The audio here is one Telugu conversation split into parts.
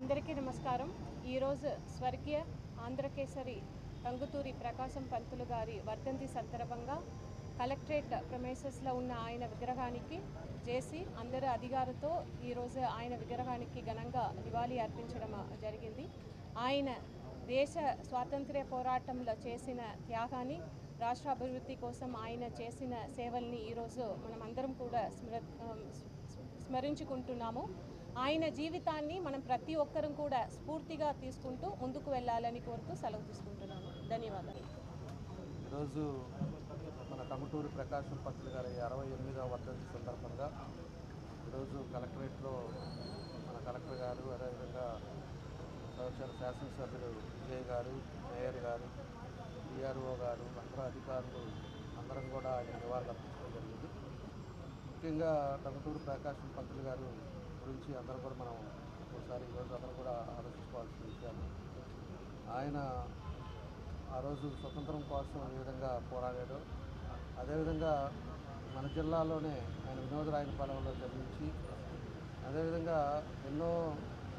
అందరికీ నమస్కారం. ఈరోజు స్వర్గీయ ఆంధ్రకేసరి టంగుతూరి ప్రకాశం పంతులు గారి వర్ధంతి సందర్భంగా కలెక్టరేట్ ప్రమేసెస్లో ఉన్న ఆయన విగ్రహానికి చేసి అందరి అధికారులతో ఈరోజు ఆయన విగ్రహానికి ఘనంగా నివాళి అర్పించడం జరిగింది. ఆయన దేశ స్వాతంత్ర్య పోరాటంలో చేసిన త్యాగాన్ని రాష్ట్ర అభివృద్ధి కోసం ఆయన చేసిన సేవల్ని ఈరోజు మనం అందరం కూడా స్మర స్మరించుకుంటున్నాము. ఆయన జీవితాన్ని మనం ప్రతి ఒక్కరం కూడా స్ఫూర్తిగా తీసుకుంటూ ముందుకు వెళ్ళాలని కోరుతూ సెలవు తీసుకుంటున్నాము. ధన్యవాదాలు. ఈరోజు మన కమటూరు ప్రకాశం పంతులు గారి అరవై ఎనిమిదవ వర్ధంతి సందర్భంగా ఈరోజు కలెక్టరేట్లో మన కలెక్టర్ గారు అదేవిధంగా శాసనసభ్యులు విజయ్ గారు మేయర్ గారు డిఆర్ఓ గారు అందరూ అధికారులు అందరం కూడా ఆయన నివాళులు అర్పించడం జరిగింది. ముఖ్యంగా టంగుటూరి ప్రకాశం పంతులు గారు గురించి అందరూ కూడా మనం ఒకసారి ఈరోజు అందరూ కూడా ఆలోచించుకోవాల్సిన విషయాలు. ఆయన ఆ రోజు స్వతంత్రం కోసం ఏ విధంగా పోరాడాడో అదేవిధంగా మన జిల్లాలోనే ఆయన వినోదరాయన పాలనలో జన్మించి అదేవిధంగా ఎన్నో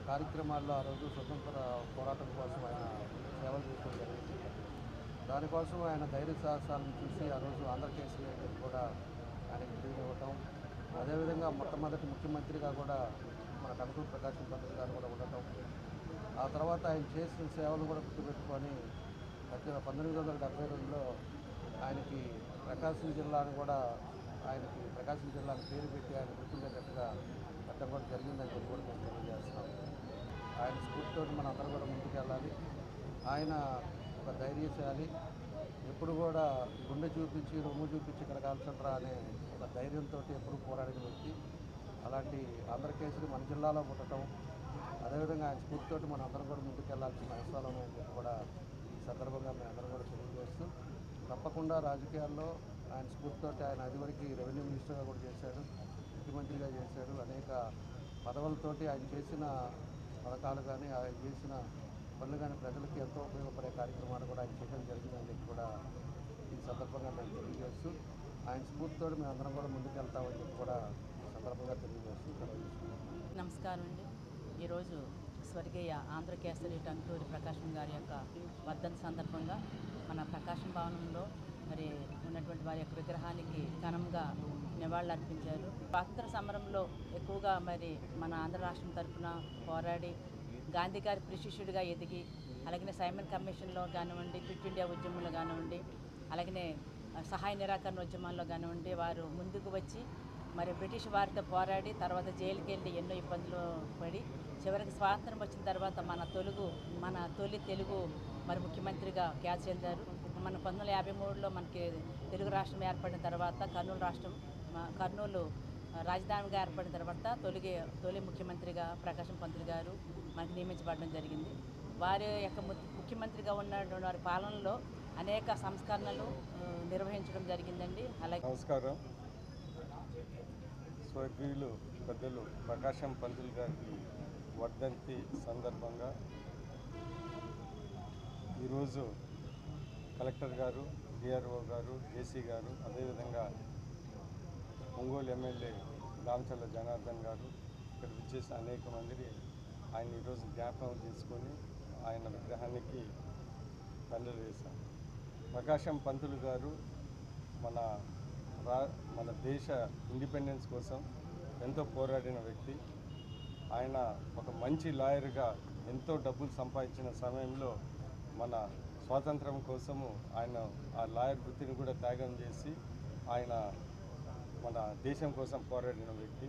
కార్యక్రమాల్లో ఆ రోజు స్వతంత్ర పోరాటం కోసం ఆయన సేవలు చేయడం జరిగింది. దానికోసం ఆయన ధైర్య సాహసాలను చూసి ఆ రోజు ఆంధ్రకేసరి కూడా ఆయనకి బిరుదు ఇవ్వటం అదేవిధంగా మొట్టమొదటి ముఖ్యమంత్రిగా కూడా మన కనకూరు ప్రకాశం పంతులు గారు కూడా ఉండటం. ఆ తర్వాత ఆయన చేసిన సేవలు కూడా గుర్తుపెట్టుకొని ప్రతి పంతొమ్మిది వందల డెబ్బై రెండులో ఆయనకి ప్రకాశం జిల్లాను కూడా ఆయనకి ప్రకాశం జిల్లాను పేరు పెట్టి ఆయన గుర్తుండేటట్టుగా పెట్టడం కూడా జరిగిందని చెప్పి కూడా మేము తెలియజేస్తున్నాం. ఆయన స్ఫూర్తితో మనం అందరం కూడా ముందుకు వెళ్ళాలి ఆయన ఒక ధైర్యశాలి ఎప్పుడు కూడా గుండె చూపించి రొమ్ము చూపించి ఇక్కడ కాల్చండ్రా అనే ఒక ధైర్యంతో ఎప్పుడు పోరాడిన వ్యక్తి. అలాంటి ఆంధ్రకేసరి మన జిల్లాలో పుట్టడం అదేవిధంగా ఆయన స్ఫూర్తితోటి మనం అందరం కూడా ముందుకెళ్ళాల్సిన అవసరాలు ఉన్నాయని చెప్పి కూడా ఈ సందర్భంగా మేము అందరం కూడా తెలియజేస్తూ తప్పకుండా రాజకీయాల్లో ఆయన స్ఫూర్తితోటి ఆయన అదివరకు రెవెన్యూ మినిస్టర్గా కూడా చేశాడు ముఖ్యమంత్రిగా చేశాడు. అనేక పదవులతోటి ఆయన చేసిన పథకాలు కానీ ఆయన చేసిన పనులు కానీ ప్రజలకు ఎంతో ఉపయోగపడే కార్యక్రమాలు కూడా ఆయన చేయడం జరిగిందని చెప్పి కూడా ఈ సందర్భంగా మేము తెలియజేస్తూ ఆయన స్ఫూర్తితో మేము అందరం కూడా ముందుకెళ్తామని చెప్పి కూడా సందర్భంగా తెలియజేస్తూ నమస్కారం అండి. ఈరోజు స్వర్గీయ ఆంధ్రకేసరి టంటూరి ప్రకాశం గారి యొక్క వర్ధన సందర్భంగా మన ప్రకాశం భవనంలో మరి ఉన్నటువంటి వారి యొక్క విగ్రహానికి ఘనంగా నివాళులు అర్పించారు. స్వాతంత్ర సమరంలో ఎక్కువగా మరి మన ఆంధ్ర రాష్ట్రం తరఫున పోరాడి గాంధీ గారి ప్రశిష్యుడిగా ఎదిగి అలాగనే సైమన్ కమిషన్లో కానివ్వండి క్విట్ ఇండియా ఉద్యమంలో కానివ్వండి అలాగనే సహాయ నిరాకరణ ఉద్యమాల్లో కానివ్వండి వారు ముందుకు వచ్చి మరి బ్రిటిష్ వారితో పోరాడి తర్వాత జైలుకి వెళ్ళి ఎన్నో ఇబ్బందులు పడి చివరికి స్వాతంత్రం వచ్చిన తర్వాత మన తెలుగు మన తొలి తెలుగు మరి ముఖ్యమంత్రిగా క్యాచ్ చెందారు మన పంతొమ్మిది వందల యాభై మూడులో మనకి తెలుగు రాష్ట్రం ఏర్పడిన తర్వాత కర్నూలు రాష్ట్రం కర్నూలు రాజధానిగా ఏర్పడిన తర్వాత తొలి తొలి ముఖ్యమంత్రిగా ప్రకాశం పంతులు గారు మనకి నియమించబడడం జరిగింది. వారి యొక్క ముఖ్యమంత్రిగా ఉన్నటువంటి వారి పాలనలో అనేక సంస్కరణలు నిర్వహించడం జరిగిందండి. అలాగే నమస్కారం. స్వర్గీయులు పెద్దలు ప్రకాశం పంతులు గారికి వర్ధంతి సందర్భంగా. ఈరోజు కలెక్టర్ గారు డిఆర్ఓ గారు జేసీ గారు అదేవిధంగా ఒంగోలు ఎమ్మెల్యే దామచల్ల జనార్దన్ గారు ఇక్కడ విచ్చేసిన అనేక మందిని ఆయన ఈరోజు జ్ఞాపకం చేసుకొని ఆయన విగ్రహానికి దండలు వేశాం ప్రకాశం పంతులు గారు మన రా మన దేశ ఇండిపెండెన్స్ కోసం ఎంతో పోరాడిన వ్యక్తి. ఆయన ఒక మంచి లాయర్గా ఎంతో డబ్బులు సంపాదించిన సమయంలో మన స్వాతంత్రం కోసము ఆయన ఆ లాయర్ వృత్తిని కూడా త్యాగం చేసి ఆయన మన దేశం కోసం పోరాడిన వ్యక్తి.